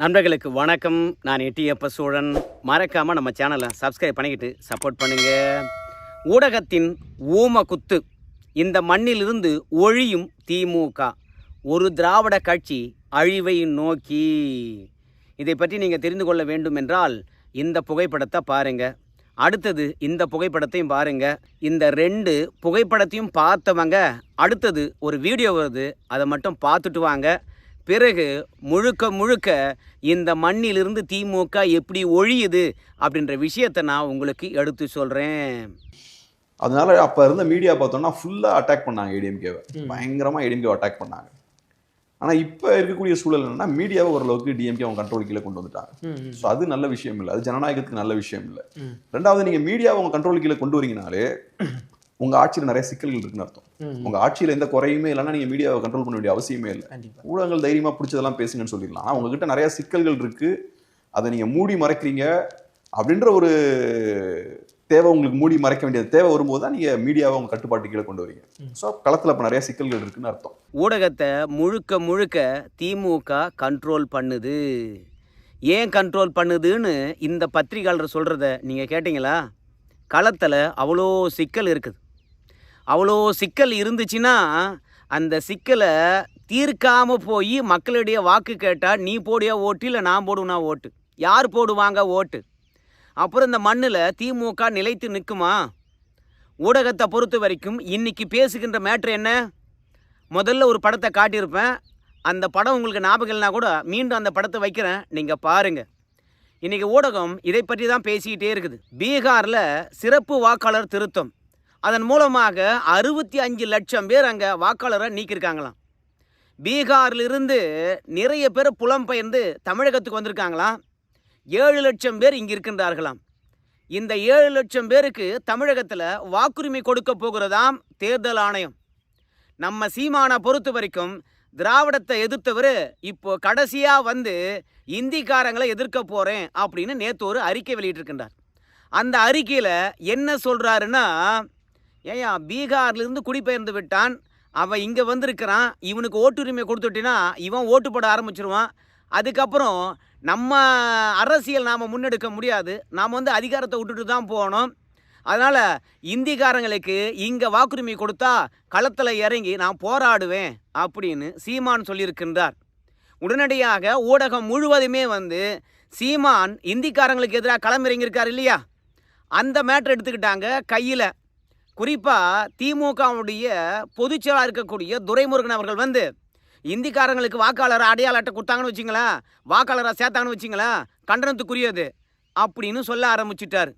நண்பர்களுக்கு வணக்கம். நான் எட்டியப்ப சோழன். மறக்காமல் நம்ம சேனலை சப்ஸ்கிரைப் பண்ணிக்கிட்டு சப்போர்ட் பண்ணுங்க. ஊடகத்தின் ஊம குத்து இந்த மண்ணிலிருந்து ஒழியும் திமுக ஒரு திராவிட கட்சி அழிவை நோக்கி. இதை பற்றி நீங்கள் தெரிந்து கொள்ள வேண்டும் என்றால் இந்த புகைப்படத்தை பாருங்க. அடுத்தது இந்த புகைப்படத்தையும் பாருங்க. இந்த ரெண்டு புகைப்படத்தையும் பார்த்தவங்க அடுத்தது ஒரு வீடியோ வருது அதை மட்டும் பார்த்துட்டு வாங்க. பிறகு முழுக்க முழுக்க இந்த மண்ணிலிருந்து திமுக எப்படி ஒழியுது அப்படின்ற விஷயத்தை நான் உங்களுக்கு எடுத்து சொல்கிறேன் அதனால அப்ப இருந்த மீடியா பார்த்தோம்னா ஃபுல்லா அட்டாக் பண்ணாங்க ஏடிஎம்கேவை பயங்கரமா ஏடிஎம்கே அட்டாக் பண்ணாங்க. ஆனா இப்ப இருக்கக்கூடிய சூழல் என்னன்னா மீடியாவை ஓரளவுக்கு டிஎம்கே அவங்க கண்ட்ரோல் கீழே கொண்டு வந்துட்டாங்க. ஸோ அது நல்ல விஷயம் இல்லை. அது ஜனநாயகத்துக்கு நல்ல விஷயம் இல்லை. ரெண்டாவது நீங்க மீடியாவை உங்க கண்ட்ரோல் கீழே கொண்டு வரீங்கனாலே உங்க ஆட்சியில் நிறைய சிக்கல்கள் இருக்குன்னு அர்த்தம். உங்க ஆட்சியில எந்த குறையுமே இல்லைன்னா நீங்க மீடியாவை கண்ட்ரோல் பண்ண வேண்டிய அவசியமே இல்லை. ஊடகங்கள் தைரியமா பிடிச்சதெல்லாம் பேசுங்கன்னு சொல்லிடலாம். ஆனா உங்ககிட்ட நிறைய சிக்கல்கள் இருக்கு. அதை நீங்க மூடி மறைக்கிறீங்க. அப்படின்ற ஒரு தேவை உங்களுக்கு மூடி மறைக்க வேண்டிய தேவை வரும்போது தான் நீங்க மீடியாவை உங்க கட்டுப்பாட்டு கீழே கொண்டு வரீங்க. ஸோ களத்துல இப்ப நிறைய சிக்கல்கள் இருக்குன்னு அர்த்தம். ஊடகத்தை முழுக்க முழுக்க திமுக கண்ட்ரோல் பண்ணுது. ஏன் கண்ட்ரோல் பண்ணுதுன்னு இந்த பத்திரிகையாளர் சொல்கிறத நீங்கள் கேட்டிங்களா? களத்தில் அவ்வளோ சிக்கல் இருக்குது. அவ்வளோ சிக்கல் இருந்துச்சுன்னா அந்த சிக்கலை தீர்க்காமல் போய் மக்களுடைய வாக்கு கேட்டால் நீ போடியா ஓட்டு இல்லை நான் போடுவேனா ஓட்டு? யார் போடுவாங்க ஓட்டு? அப்புறம் இந்த மண்ணில் திமுக நிலைத்து நிற்குமா? ஊடகத்தை பொறுத்த வரைக்கும் இன்றைக்கி பேசுகின்ற மேட்ரு என்ன? முதல்ல ஒரு படத்தை காட்டியிருப்பேன். அந்த படம் உங்களுக்கு ஞாபகம் இல்லைனா கூட மீண்டும் அந்த படத்தை வைக்கிறேன். நீங்கள் பாருங்கள் இன்றைக்கி ஊடகம் இதை பற்றி தான் பேசிக்கிட்டே இருக்குது. பீகாரில் சிறப்பு வாக்காளர் திருத்தம். அதன் மூலமாக அறுபத்தி அஞ்சு லட்சம் பேர் அங்கே வாக்காளரை நீக்கியிருக்காங்களாம். பீகாரிலிருந்து நிறைய பேர் புலம்பெயர்ந்து தமிழகத்துக்கு வந்திருக்காங்களாம். ஏழு லட்சம் பேர் இங்கே இருக்கின்றார்களாம். இந்த ஏழு லட்சம் பேருக்கு தமிழகத்தில் வாக்குரிமை கொடுக்க போகிறதாம் தேர்தல் ஆணையம். நம்ம சீமானை பொறுத்த வரைக்கும் திராவிடத்தை எதிர்த்தவர் இப்போ கடைசியாக வந்து இந்திக்காரங்களை எதிர்க்க போகிறேன் அப்படின்னு நேற்று ஒரு அறிக்கை வெளியிட்டிருக்கின்றார். அந்த அறிக்கையில் என்ன சொல்கிறாருன்னா ஏயா பீகார்லேருந்து குடிபெயர்ந்து விட்டான். அவன் இங்கே வந்திருக்கிறான். இவனுக்கு ஓட்டுரிமை கொடுத்துட்டினா இவன் ஓட்டு போட ஆரம்பிச்சிருவான். அதுக்கப்புறம் நம்ம அரசியல் நாம் முன்னெடுக்க முடியாது. நாம் வந்து அதிகாரத்தை விட்டுட்டு தான் போகணும். அதனால் இந்திக்காரங்களுக்கு இங்கே வாக்குரிமை கொடுத்தா களத்தில் இறங்கி நான் போராடுவேன் அப்படின்னு சீமான் சொல்லியிருக்கின்றார். உடனடியாக ஊடகம் முழுவதுமே வந்து சீமான் இந்திக்காரங்களுக்கு எதிராக களமிறங்கியிருக்கார் இல்லையா? அந்த மேட்ரு எடுத்துக்கிட்டாங்க கையில். குறிப்பாக திமுகவுடைய பொதுச்செயலாளர் இருக்கக்கூடிய துரைமுருகன் அவர்கள் வந்து இந்திக்காரங்களுக்கு வாக்காளர் அடையாள அட்டை கொடுத்தாங்கன்னு வச்சிங்களேன் வாக்காளராக சேர்த்தாங்கன்னு வச்சிங்களேன் கண்டனத்துக்குரியது அப்படின்னு சொல்ல ஆரம்பிச்சிட்டார்.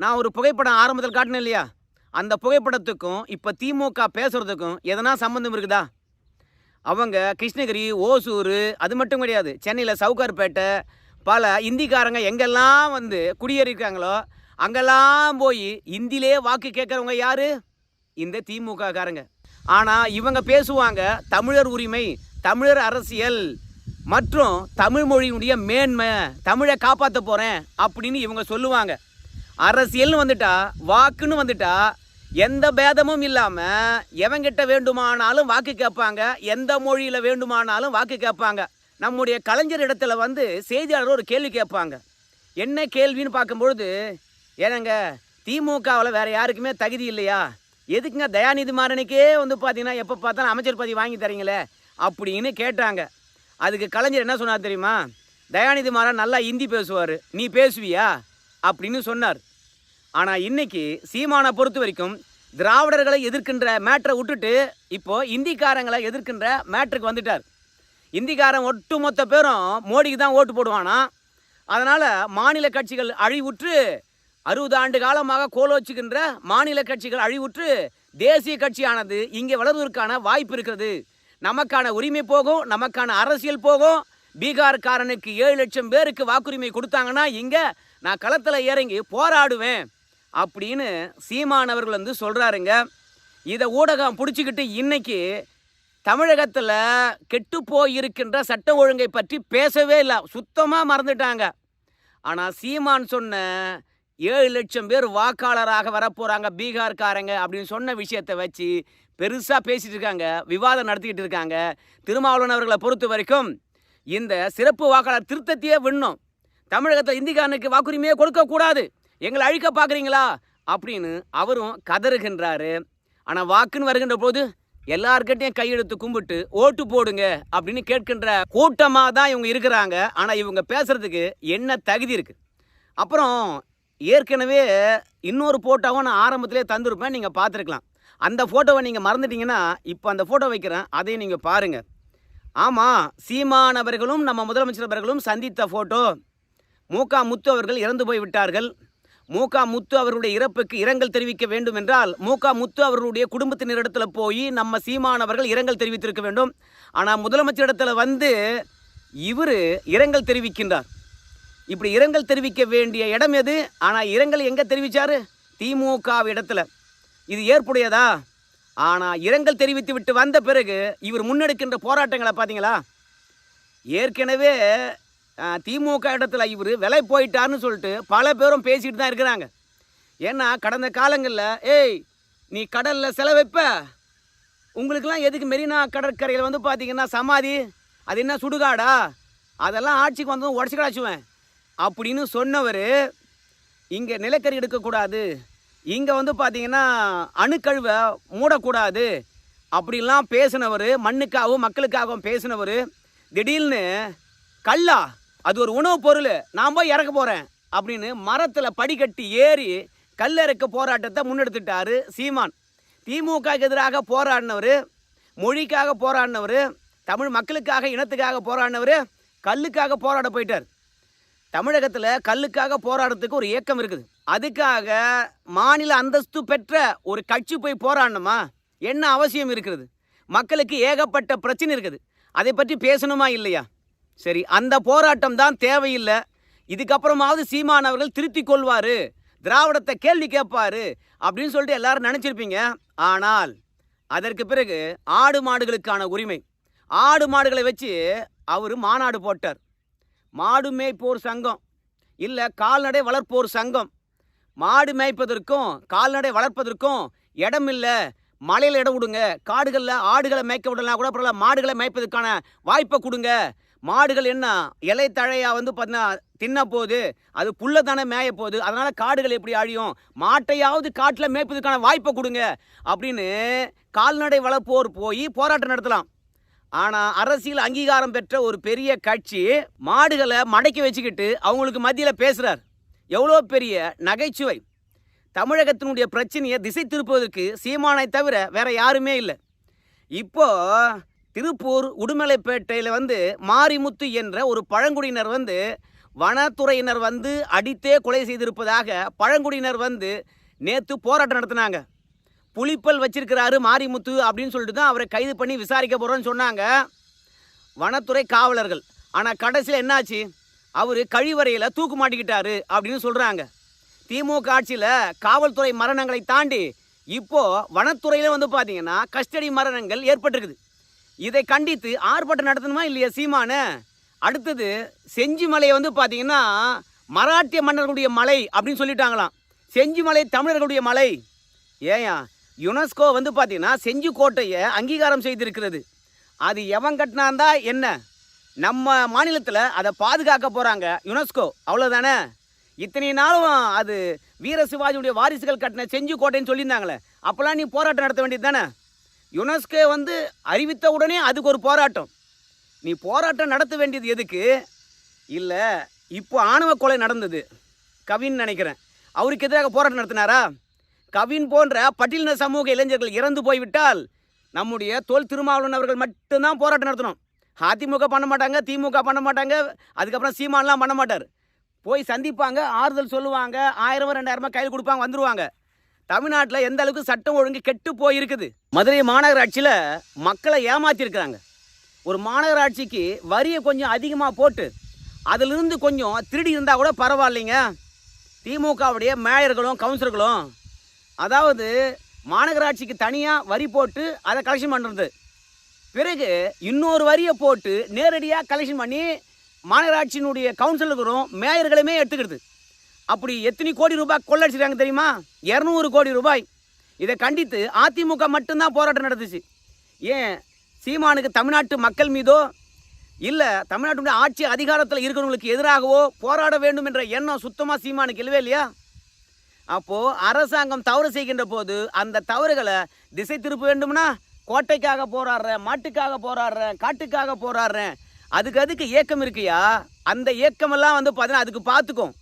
நான் ஒரு புகைப்படம் ஆரம்பத்தில் காட்டினேன் இல்லையா? அந்த புகைப்படத்துக்கும் இப்போ திமுக பேசுகிறதுக்கும் எதனா சம்மந்தம் இருக்குதா? அவங்க கிருஷ்ணகிரி ஓசூர் அது மட்டும் கிடையாது சென்னையில் சவுகார்பேட்டை பல இந்திக்காரங்க எங்கெல்லாம் வந்து குடியேறியிருக்காங்களோ அங்கெல்லாம் போய் இந்தியிலே வாக்கு கேட்குறவங்க யாரு? இந்த திமுக காரங்க ஆனால் இவங்க பேசுவாங்க தமிழர் உரிமை தமிழர் அரசியல் மற்றும் தமிழ் மொழியினுடைய மேன்மை தமிழை காப்பாற்ற போகிறேன் அப்படின்னு இவங்க சொல்லுவாங்க. அரசியல்னு வந்துட்டா வாக்குன்னு வந்துட்டா எந்த பேதமும் இல்லாமல் எவங்கிட்ட வேண்டுமானாலும் வாக்கு கேட்பாங்க எந்த மொழியில் வேண்டுமானாலும் வாக்கு கேட்பாங்க. நம்முடைய கலைஞர் இடத்துல வந்து செய்தியாளர் ஒரு கேள்வி கேட்பாங்க. என்ன கேள்வின்னு பார்க்கும்பொழுது ஏனங்க திமுகவில் வேற யாருக்குமே தகுதி இல்லையா? எதுக்குங்க தயாநிதி மாறனுக்கே வந்து பார்த்தீங்கன்னா எப்போ பார்த்தாலும் அமைச்சர் பதவி வாங்கி தரீங்களே? அப்படின்னு கேட்டாங்க. அதுக்கு கலைஞர் என்ன சொன்னார் தெரியுமா? தயாநிதி மாறன் நல்லா ஹிந்தி பேசுவார் நீ பேசுவியா? அப்படின்னு சொன்னார். ஆனால் இன்னைக்கு சீமானை பொறுத்த வரைக்கும் திராவிடர்களை எதிர்க்கின்ற மேட்டரை விட்டுட்டு இப்போது இந்திக்காரங்களை எதிர்க்கின்ற மேட்ருக்கு வந்துட்டார். இந்திக்காரன் ஒட்டுமொத்த பேரும் மோடிக்கு தான் ஓட்டு போடுவானா? அதனால் மாநில கட்சிகள் அழிவுற்று அறுபது ஆண்டு காலமாக கோலோச்சுகின்ற மாநில கட்சிகள் அழிவுற்று தேசிய கட்சியானது இங்கே வளர்வதற்கான வாய்ப்பு இருக்கிறது. நமக்கான உரிமை போகும் நமக்கான அரசியல் போகும். பீகார்காரனுக்கு ஏழு லட்சம் பேருக்கு வாக்குரிமை கொடுத்தாங்கன்னா இங்கே நான் களத்தில் இறங்கி போராடுவேன் அப்படின்னு சீமான் அவர்கள் வந்து சொல்கிறாருங்க இதை ஊடகம் பிடிச்சிக்கிட்டு இன்னைக்கு தமிழகத்தில் கெட்டு போயிருக்கின்ற சட்ட ஒழுங்கை பற்றி பேசவே இல்லை சுத்தமாக மறந்துட்டாங்க. ஆனால் சீமான் சொன்ன ஏழு லட்சம் பேர் வாக்காளராக வரப்போகிறாங்க பீகார்காரங்க அப்படின்னு சொன்ன விஷயத்தை வச்சு பெருசாக பேசிகிட்டு இருக்காங்க விவாதம் நடத்திக்கிட்டு இருக்காங்க. திருமாவளவன் அவர்களை பொறுத்த வரைக்கும் இந்த சிறப்பு வாக்காளர் திருத்தத்தையே விண்ணோம் தமிழகத்தில் இந்திக்காரனுக்கு வாக்குரிமையே கொடுக்கக்கூடாது எங்களை அழிக்க பார்க்குறீங்களா அப்படின்னு அவரும் கதறுகின்றாரு. ஆனால் வாக்குன்னு வருகின்ற போது எல்லார்கிட்டையும் கையெழுத்து கும்பிட்டு ஓட்டு போடுங்க அப்படின்னு கேட்கின்ற கூட்டமாக தான் இவங்க இருக்கிறாங்க. ஆனால் இவங்க பேசுகிறதுக்கு என்ன தகுதி இருக்குது அப்புறம் ஏற்கனவே இன்னொரு ஃபோட்டோவும் நான் ஆரம்பத்திலே தந்திருப்பேன் நீங்கள் பார்த்துருக்கலாம். அந்த ஃபோட்டோவை நீங்கள் மறந்துட்டீங்கன்னா இப்போ அந்த ஃபோட்டோ வைக்கிறேன் அதையும் நீங்கள் பாருங்கள் ஆமாம் சீமானவர்களும் நம்ம முதலமைச்சர் அவர்களும் சந்தித்த ஃபோட்டோ மூகா முத்து அவர்கள் இறந்து போய் விட்டார்கள். மூகா முத்து அவருடைய இறப்புக்கு இரங்கல் தெரிவிக்க வேண்டும் என்றால் மூகா முத்து அவர்களுடைய குடும்பத்தினரிடத்தில் போய் நம்ம சீமானவர்கள் இரங்கல் தெரிவித்திருக்க வேண்டும். ஆனால் முதலமைச்சரிடத்தில் வந்து இவர் இரங்கல் தெரிவிக்கின்றார். இப்படி இரங்கல் தெரிவிக்க வேண்டிய இடம் எது? ஆனால் இரங்கல் எங்கே தெரிவித்தார் திமுக இடத்துல. இது ஏற்புடையதா? ஆனால் இரங்கல் தெரிவித்து விட்டு வந்த பிறகு இவர் முன்னெடுக்கின்ற போராட்டங்களை பார்த்தீங்களா? ஏற்கனவே திமுக இடத்துல இவர் விலை போயிட்டார்னு சொல்லிட்டு பல பேரும் பேசிட்டு தான் இருக்கிறாங்க. ஏன்னா கடந்த காலங்களில் ஏய் நீ கடலில் செலவைப்ப உங்களுக்கெல்லாம் எதுக்கு மெரினா கடற்கரையில் வந்து பார்த்தீங்கன்னா சமாதி? அது என்ன சுடுகாடா? அதெல்லாம் ஆட்சிக்கு வந்ததும் உடச்சி கிடாச்சுவேன் அப்படின்னு சொன்னவர் இங்கே நிலக்கரி எடுக்கக்கூடாது. இங்கே வந்து பார்த்தீங்கன்னா அணுக்கழிவை மூடக்கூடாது. அப்படிலாம் பேசினவர் மண்ணுக்காகவும் மக்களுக்காகவும் பேசினவர் திடீர்னு கல்லா அது ஒரு உணவுப் பொருள் நான் போய் இறக்க போகிறேன் அப்படின்னு மரத்தில் படிக்கட்டி ஏறி கல்லறுக்க போராட்டத்தை முன்னெடுத்துட்டாரு சீமான். திமுகவுக்கு எதிராக போராடினவர் மொழிக்காக போராடினவர் தமிழ் மக்களுக்காக இனத்துக்காக போராடினவர் கல்லுக்காக போராட போயிட்டார். தமிழகத்தில் கல்லுக்காக போராடுறதுக்கு ஒரு இயக்கம் இருக்குது. அதுக்காக மாநில அந்தஸ்து பெற்ற ஒரு கட்சி போய் போராடணுமா? என்ன அவசியம் இருக்கிறது? மக்களுக்கு ஏகப்பட்ட பிரச்சனை இருக்குது. அதை பற்றி பேசணுமா இல்லையா? சரி அந்த போராட்டம் தான் தேவையில்லை. இதுக்கப்புறமாவது சீமான் அவர்கள் திருத்திக் கொள்வார். திராவிடத்தை கேள்வி கேட்பார் அப்படின்னு சொல்லிட்டு எல்லாரும் நினச்சிருப்பீங்க. ஆனால் அதற்கு பிறகு ஆடு மாடுகளுக்கான உரிமை. ஆடு மாடுகளை வச்சு அவர் மாநாடு போட்டார். மாடு மேய்ப்போர் சங்கம். இல்லை கால்நடை வளர்ப்போர் சங்கம். மாடு மேய்ப்பதற்கும் கால்நடை வளர்ப்பதற்கும் இடம் இல்லை. மலையில் இடம் விடுங்க. காடுகளில் ஆடுகளை மேய்க்க விடலாம் கூட அப்புறம் மாடுகளை மேய்ப்பதற்கான வாய்ப்பை கொடுங்க. மாடுகள் என்ன இலை தழையா வந்து பார்த்தீங்கன்னா தின்ன போகுது அது புல்ல தானே மேய போகுது. அதனால் காடுகள் எப்படி அழியும்? மாட்டையாவது காட்டில் மேய்ப்பதற்கான வாய்ப்பை கொடுங்க. அப்படின்னு கால்நடை வளர்ப்போர் போய் போராட்டம் நடத்தலாம். ஆனால் அரசியல் அங்கீகாரம் பெற்ற ஒரு பெரிய கட்சி மாடுகளை மடக்கி வச்சுக்கிட்டு அவங்களுக்கு மத்தியில் பேசுகிறார் எவ்வளோ பெரிய நகைச்சுவை. தமிழகத்தினுடைய பிரச்சனையை திசை திருப்புவதற்கு சீமானை தவிர வேற யாருமே இல்லை. இப்போ திருப்பூர் உடுமலைப்பேட்டையில் வந்து மாரிமுத்து என்ற ஒரு பழங்குடியினர் வந்து வனத்துறையினர் வந்து அடித்தே கொலை செய்திருப்பதாக பழங்குடியினர் வந்து நேற்று போராட்டம் நடத்தினாங்க. புலிப்பல் வச்சிருக்கிறாரு மாரிமுத்து அப்படின்னு சொல்லிட்டு தான் அவரை கைது பண்ணி விசாரிக்க போகிறோன்னு சொன்னாங்க வனத்துறை காவலர்கள். ஆனால் கடைசியில் என்னாச்சு? அவர் கழிவறையில் தூக்கு மாட்டிக்கிட்டாரு அப்படின்னு சொல்கிறாங்க திமுக ஆட்சியில் காவல்துறை மரணங்களை தாண்டி இப்போது வனத்துறையில் வந்து பார்த்தீங்கன்னா கஸ்டடி மரணங்கள் ஏற்பட்டிருக்குது. இதை கண்டித்து ஆர்ப்பாட்டம் நடத்தணுமா இல்லையா சீமானு? அடுத்தது செஞ்சி மலையை வந்து பார்த்தீங்கன்னா மராட்டிய மன்னர்களுடைய மலை அப்படின்னு சொல்லிட்டாங்களாம். செஞ்சி மலை தமிழர்களுடைய மலை. ஏயா யுனெஸ்கோ வந்து பார்த்தீங்கன்னா செஞ்சு கோட்டையை அங்கீகாரம் செய்திருக்கிறது. அது எவன் கட்டினாந்தா என்ன? நம்ம மாநிலத்தில் அதை பாதுகாக்க போகிறாங்க யுனெஸ்கோ. அவ்வளோதானே இத்தனை நாளும் அது வீர சிவாஜியுடைய வாரிசுகள் கட்டின செஞ்சு கோட்டைன்னு சொல்லியிருந்தாங்களே. அப்போல்லாம் நீ போராட்டம் நடத்த வேண்டியது தானே? யுனெஸ்கோ வந்து அறிவித்த உடனே அதுக்கு ஒரு போராட்டம். நீ போராட்டம் நடத்த வேண்டியது எதுக்கு? இல்லை இப்போ ஆணவ கொலை நடந்தது. கவின்னு நினைக்கிறேன். அவருக்கு எதிராக போராட்டம் நடத்தினாரா? கவின் போன்ற பட்டியலின சமூக இளைஞர்கள் இறந்து போய்விட்டால் நம்முடைய தோல் திருமாவளவன் அவர்கள் மட்டும்தான் போராட்டம் நடத்தணும். அதிமுக பண்ண மாட்டாங்க திமுக பண்ண மாட்டாங்க அதுக்கப்புறம் சீமான்லாம் பண்ண மாட்டார். போய் சந்திப்பாங்க ஆறுதல் சொல்லுவாங்க ஆயிரம் ரெண்டாயிரமா கையில் கொடுப்பாங்க வந்துருவாங்க. தமிழ்நாட்டில் எந்த அளவுக்கு சட்டம் ஒழுங்கு கெட்டு போயிருக்குது? மதுரை மாநகராட்சியில் மக்களை ஏமாத்திருக்கிறாங்க. ஒரு மாநகராட்சிக்கு வரியை கொஞ்சம் அதிகமாக போட்டு அதிலிருந்து கொஞ்சம் திருடி இருந்தால் கூட பரவாயில்லைங்க. திமுகவுடைய மேயர்களும் கவுன்சிலர்களும் அதாவது மாநகராட்சிக்கு தனியாக வரி போட்டு அதை கலெக்ஷன் பண்ணுறது பிறகு இன்னொரு வரியை போட்டு நேரடியாக கலெக்ஷன் பண்ணி மாநகராட்சியினுடைய கவுன்சிலருக்கும் மேயர்களுமே எடுத்துக்கிறது. அப்படி எத்தனை கோடி ரூபாய் கொள்ளடிச்சிருக்காங்க தெரியுமா? இரநூறு கோடி ரூபாய். இதை கண்டித்து அதிமுக மட்டும்தான் போராட்டம் நடந்துச்சு. ஏன்? சீமானுக்கு தமிழ்நாட்டு மக்கள் மீதோ? இல்லை தமிழ்நாட்டுடைய ஆட்சி அதிகாரத்தில் இருக்கிறவங்களுக்கு எதிராகவோ போராட வேண்டும் என்ற எண்ணம் சுத்தமாக சீமானுக்கு இல்லவே இல்லையா? அப்போது அரசாங்கம் தவறு செய்கின்ற போது அந்த தவறுகளை திசை திருப்ப வேண்டும்னா கோட்டைக்காக போராடுறேன் மாட்டுக்காக போராடுறேன் காட்டுக்காக போராடுறேன் அதுக்கு அதுக்கு ஏக்கம் இருக்கியா? அந்த ஏக்கமெல்லாம் வந்து பார்த்தீங்கன்னா அதுக்கு பார்த்துக்கும்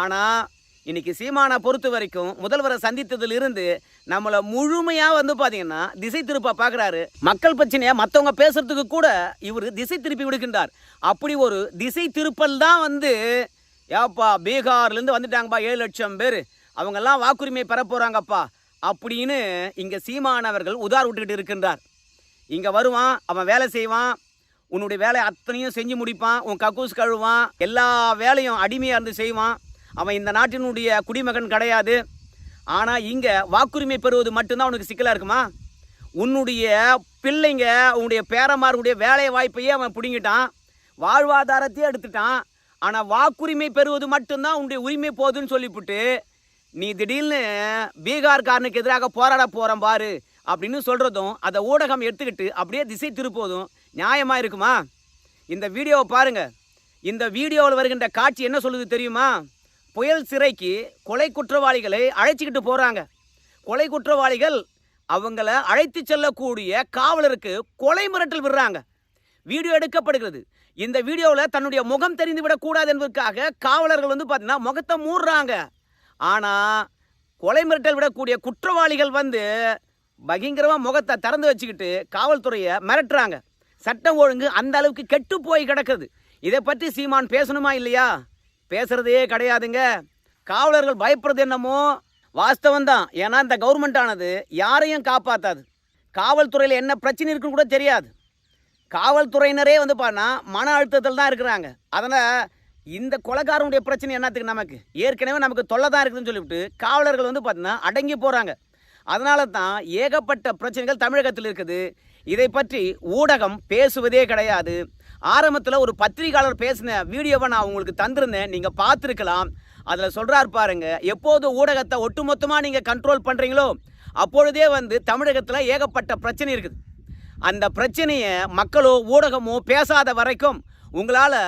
ஆனால் இன்றைக்கி சீமானை பொறுத்த வரைக்கும் முதல்வரை சந்தித்ததில் இருந்து நம்மளை முழுமையாக வந்து பார்த்தீங்கன்னா திசை திருப்பா பார்க்குறாரு மக்கள் பிரச்சனையை மற்றவங்க பேசுகிறதுக்கு கூட இவர் திசை திருப்பி விடுகின்றார். அப்படி ஒரு திசை திருப்பல் தான் வந்து ஏப்பா பீகார்லேருந்து வந்துட்டாங்கப்பா ஏழு லட்சம் பேர். அவங்கெல்லாம் வாக்குரிமை பெற போகிறாங்கப்பா அப்படின்னு இங்கே சீமானவர்கள் உதார் விட்டுக்கிட்டு இருக்கின்றார். இங்கே வருவான் அவன் வேலை செய்வான் உன்னுடைய வேலையை அத்தனையும் செஞ்சு முடிப்பான் உன் கக்கூஸ் கழுவான் எல்லா வேலையும் அடிமையாக இருந்து செய்வான். அவன் இந்த நாட்டினுடைய குடிமகன் கிடையாது. ஆனால் இங்கே வாக்குரிமை பெறுவது மட்டும்தான் உனக்கு சிக்கலாக இருக்குமா? உன்னுடைய பிள்ளைங்க உன்னுடைய பேரமாருடைய வேலை வாய்ப்பையே அவன் பிடுங்கிட்டான். வாழ்வாதாரத்தையே எடுத்துட்டான். ஆனால் வாக்குரிமை பெறுவது மட்டும்தான் உன்னுடைய உரிமை போகுதுன்னு சொல்லிவிட்டு நீ திடீர்னு பீகார்காரனுக்கு எதிராக போராட போகிறோம் பாரு அப்படின்னு சொல்கிறதும் அதை ஊடகம் எடுத்துக்கிட்டு அப்படியே திசை திருப்போதும் நியாயமாக இருக்குமா? இந்த வீடியோவை பாருங்க. இந்த வீடியோவில் வருகின்ற காட்சி என்ன சொல்லுது தெரியுமா? புயல் சிறைக்கு கொலை குற்றவாளிகளை அழைச்சிக்கிட்டு போகிறாங்க கொலை குற்றவாளிகள் அவங்கள அழைத்து செல்லக்கூடிய காவலருக்கு கொலை மிரட்டல் விடுறாங்க. வீடியோ எடுக்கப்படுகிறது. இந்த வீடியோவில் தன்னுடைய முகம் தெரிந்து விடக்கூடாது என்பதற்காக காவலர்கள் வந்து பார்த்தீங்கன்னா முகத்தை மூடுறாங்க. ஆனால் கொலை மிரட்டல் விடக்கூடிய குற்றவாளிகள் வந்து பகிங்கரமாக முகத்தை திறந்து வச்சுக்கிட்டு காவல்துறையை மிரட்டுறாங்க. சட்டம் ஒழுங்கு அந்த அளவுக்கு கெட்டு போய் கிடக்குது. இதை பற்றி சீமான் பேசணுமா இல்லையா? பேசுறதே கிடையாதுங்க. காவலர்கள் பயப்படுறது என்னமோ வாஸ்தவம் தான். ஏன்னா இந்த கவர்மெண்ட் ஆனது யாரையும் காப்பாற்றாது காவல்துறையில் என்ன பிரச்சனை இருக்குன்னு கூட தெரியாது. காவல்துறையினரே வந்து பார்த்தா மன அழுத்தத்தில் தான் இருக்கிறாங்க. அதனால் இந்த கொலைக்காரனுடைய பிரச்சனை என்னத்துக்கு நமக்கு? ஏற்கனவே நமக்கு தொல்லை தான் இருக்குதுன்னு சொல்லிவிட்டு காவலர்கள் வந்து பார்த்தீங்கன்னா அடங்கி போகிறாங்க அதனால தான் ஏகப்பட்ட பிரச்சனைகள் தமிழகத்தில் இருக்குது. இதை பற்றி ஊடகம் பேசுவதே கிடையாது. ஆரம்பத்தில் ஒரு பத்திரிகையாளர் பேசின வீடியோவை நான் உங்களுக்கு தந்திருந்தேன். நீங்கள் பார்த்துருக்கலாம். அதில் சொல்கிறார் பாருங்க எப்போது ஊடகத்தை ஒட்டுமொத்தமாக நீங்கள் கண்ட்ரோல் பண்ணுறீங்களோ அப்பொழுதே வந்து தமிழகத்தில் ஏகப்பட்ட பிரச்சனை இருக்குது. அந்த பிரச்சனையை மக்களோ ஊடகமோ பேசாத வரைக்கும் உங்களால்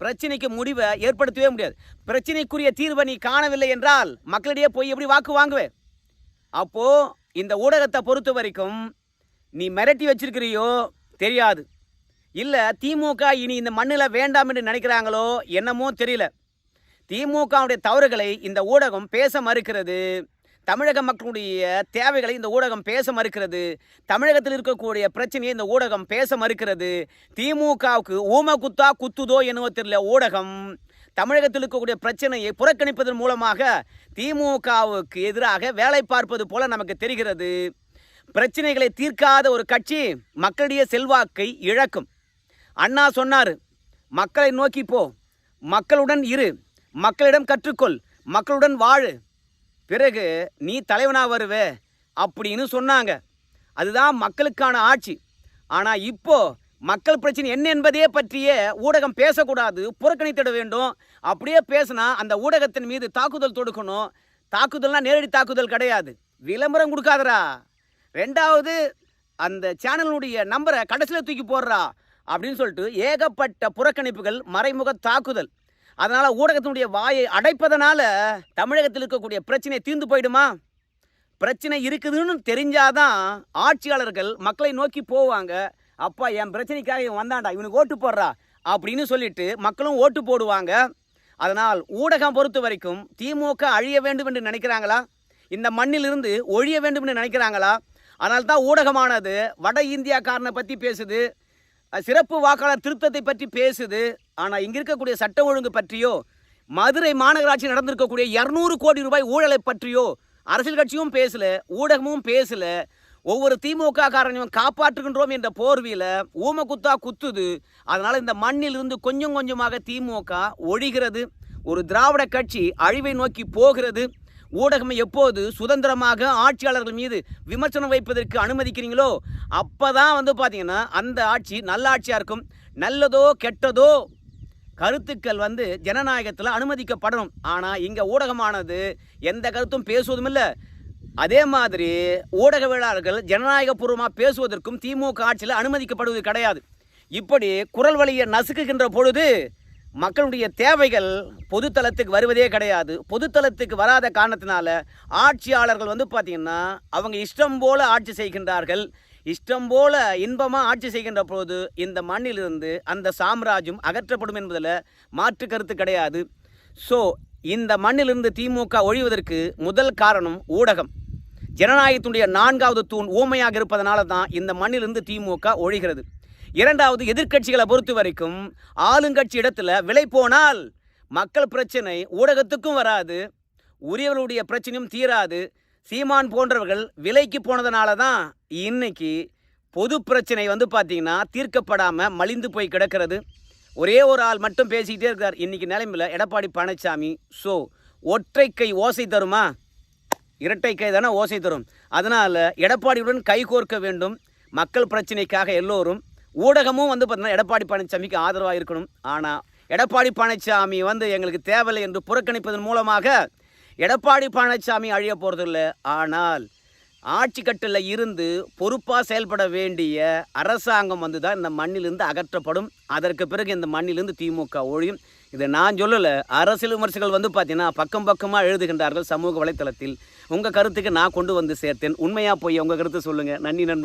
பிரச்சனைக்கு முடிவை ஏற்படுத்தவே முடியாது. பிரச்சனைக்குரிய தீர்வை நீ காணவில்லை என்றால் மக்களிடையே போய் எப்படி வாக்கு வாங்குவே? அப்போது இந்த ஊடகத்தை பொறுத்த வரைக்கும் நீ மிரட்டி வச்சிருக்கிறியோ தெரியாது. இல்லை திமுக இனி இந்த மண்ணில் வேண்டாம் என்று நினைக்கிறாங்களோ என்னமோ தெரியல. திமுகவுடைய தவறுகளை இந்த ஊடகம் பேச மறுக்கிறது. தமிழக மக்களுடைய தேவைகளை இந்த ஊடகம் பேச மறுக்கிறது. தமிழகத்தில் இருக்கக்கூடிய பிரச்சனையை இந்த ஊடகம் பேச மறுக்கிறது. திமுகவுக்கு ஊம குத்தா குத்துதோ என்னவோ தெரியல ஊடகம். தமிழகத்தில் இருக்கக்கூடிய பிரச்சனையை புறக்கணிப்பதன் மூலமாக திமுகவுக்கு எதிராக வேலை பார்ப்பது போல நமக்கு தெரிகிறது. பிரச்சனைகளை தீர்க்காத ஒரு கட்சி மக்களுடைய செல்வாக்கை இழக்கும். அண்ணா சொன்னார் மக்களை நோக்கி போ. மக்களுடன் இரு. மக்களிடம் கற்றுக்கொள். மக்களுடன் வாழு. பிறகு நீ தலைவனாக வருவே அப்படின்னு சொன்னாங்க. அதுதான் மக்களுக்கான ஆட்சி. ஆனால் இப்போ மக்கள் பிரச்சனை என்ன என்பதே பற்றியே ஊடகம் பேசக்கூடாது புறக்கணித்திட வேண்டும். அப்படியே பேசினா அந்த ஊடகத்தின் மீது தாக்குதல் தொடுக்கணும். தாக்குதல்னா நேரடி தாக்குதல் கிடையாது. விளம்பரம் கொடுக்காதடா. ரெண்டாவது அந்த சேனலுடைய நம்பரை கடைசியில் தூக்கி போடுறா அப்படின்னு சொல்லிட்டு ஏகப்பட்ட புறக்கணிப்புகள் மறைமுக தாக்குதல். அதனால் ஊடகத்தினுடைய வாயை அடைப்பதனால தமிழகத்தில் இருக்கக்கூடிய பிரச்சனை தீர்ந்து போயிடுமா? பிரச்சனை இருக்குதுன்னு தெரிஞ்சாதான் ஆட்சியாளர்கள் மக்களை நோக்கி போவாங்க. அப்பா என் பிரச்சனைக்காக இவன் வந்தான்டா இவனுக்கு ஓட்டு போடுறா அப்படின்னு சொல்லிட்டு மக்களும் ஓட்டு போடுவாங்க. அதனால் ஊடகம் பொறுத்த வரைக்கும் திமுக அழிய வேண்டும் என்று நினைக்கிறாங்களா? இந்த மண்ணிலிருந்து ஒழிய வேண்டும் என்று நினைக்கிறாங்களா? அதனால் தான் ஊடகமானது வட இந்தியாக்காரனை பற்றி பேசுது. சிறப்பு வாக்காளர் திருத்தத்தை பற்றி பேசுது. ஆனால் இங்கே இருக்கக்கூடிய சட்ட ஒழுங்கு பற்றியோ மதுரை மாநகராட்சி நடந்திருக்கக்கூடிய இரநூறு கோடி ரூபாய் ஊழலை பற்றியோ அரசியல் கட்சியும் பேசல ஊடகமும் பேசல. ஒவ்வொரு திமுக காரனையும் காப்பாற்றுகின்றோம் என்ற போர்வியில் ஊம குத்தா குத்துது. அதனால் இந்த மண்ணிலிருந்து கொஞ்சம் கொஞ்சமாக திமுக ஒழிகிறது. ஒரு திராவிட கட்சி அழிவை நோக்கி போகிறது. ஊடகம் எப்போது சுதந்திரமாக ஆட்சியாளர்கள் மீது விமர்சனம் வைப்பதற்கு அனுமதிக்கிறீங்களோ அப்போ தான் வந்து பார்த்தீங்கன்னா அந்த ஆட்சி நல்ல ஆட்சியாக இருக்கும். நல்லதோ கெட்டதோ கருத்துக்கள் வந்து ஜனநாயகத்தில் அனுமதிக்கப்படணும். ஆனால் இங்கே ஊடகமானது எந்த கருத்தும் பேசுவதும் இல்லை. அதே மாதிரி ஊடகவியலாளர்கள் ஜனநாயகபூர்வமாக பேசுவதற்கும் திமுக ஆட்சியில் அனுமதிக்கப்படுவது கிடையாது. இப்படி குரல் வழியை நசுக்குகின்ற பொழுது மக்களுடைய தேவைகள் பொதுத்தளத்துக்கு வருவதே கிடையாது. பொதுத்தளத்துக்கு வராத காரணத்தினால ஆட்சியாளர்கள் வந்து பார்த்திங்கன்னா அவங்க இஷ்டம் போல ஆட்சி செய்கின்றார்கள். இஷ்டம் போல இன்பமாக ஆட்சி செய்கின்ற பொழுது இந்த மண்ணிலிருந்து அந்த சாம்ராஜ்யம் அகற்றப்படும் என்பதில் மாற்று கருத்து கிடையாது. ஸோ இந்த மண்ணிலிருந்து திமுக ஒழிவதற்கு முதல் காரணம் ஊடகம். ஜனநாயகத்துடைய நான்காவது தூண் ஊமையாக இருப்பதனால தான் இந்த மண்ணிலிருந்து திமுக ஒழிகிறது. இரண்டாவது எதிர்க்கட்சிகளை பொறுத்த வரைக்கும் ஆளுங்கட்சி இடத்துல விலை போனால் மக்கள் பிரச்சனை ஊடகத்துக்கும் வராது. உரியவர்களுடைய பிரச்சனையும் தீராது. சீமான் போன்றவர்கள் விலைக்கு போனதுனால தான் இன்னைக்கு பொது பிரச்சனை வந்து பார்த்தீங்கன்னா தீர்க்கப்படாமல் மலிந்து போய் கிடக்கிறது. ஒரே ஒரு ஆள் மட்டும் பேசிக்கிட்டே இருக்கார். இன்னைக்கு நிலைமையில் எடப்பாடி பழனிசாமி ஸோ ஒற்றை கை ஓசை தருமா? இரட்டை கை தானே ஓசை தரும். அதனால் எடப்பாடியுடன் கைகோர்க்க வேண்டும். மக்கள் பிரச்சனைக்காக எல்லோரும். ஊடகமும் வந்து பார்த்திங்கன்னா எடப்பாடி பழனிசாமிக்கு ஆதரவாக இருக்கணும் ஆனால் எடப்பாடி பழனிசாமி வந்து எங்களுக்கு தேவையில்லை என்று புறக்கணிப்பதன் மூலமாக எடப்பாடி பழனிசாமி அழிய போகிறதில்ல ஆனால் ஆட்சி கட்டில் இருந்து பொறுப்பாக செயல்பட வேண்டிய அரசாங்கம் வந்து தான் இந்த மண்ணிலிருந்து அகற்றப்படும். அதற்கு பிறகு இந்த மண்ணிலிருந்து திமுக ஒழியும். இதை நான் சொல்லலை. அரசியல் விமர்சகர்கள் வந்து பார்த்தீங்கன்னா பக்கம் பக்கமாக எழுதுகின்றார்கள் சமூக வலைத்தளத்தில். உங்கள் கருத்துக்கு நான் கொண்டு வந்து சேர்த்தேன். உண்மையாக போய் உங்கள் கருத்து சொல்லுங்கள் நன்றி நண்பர்கள்.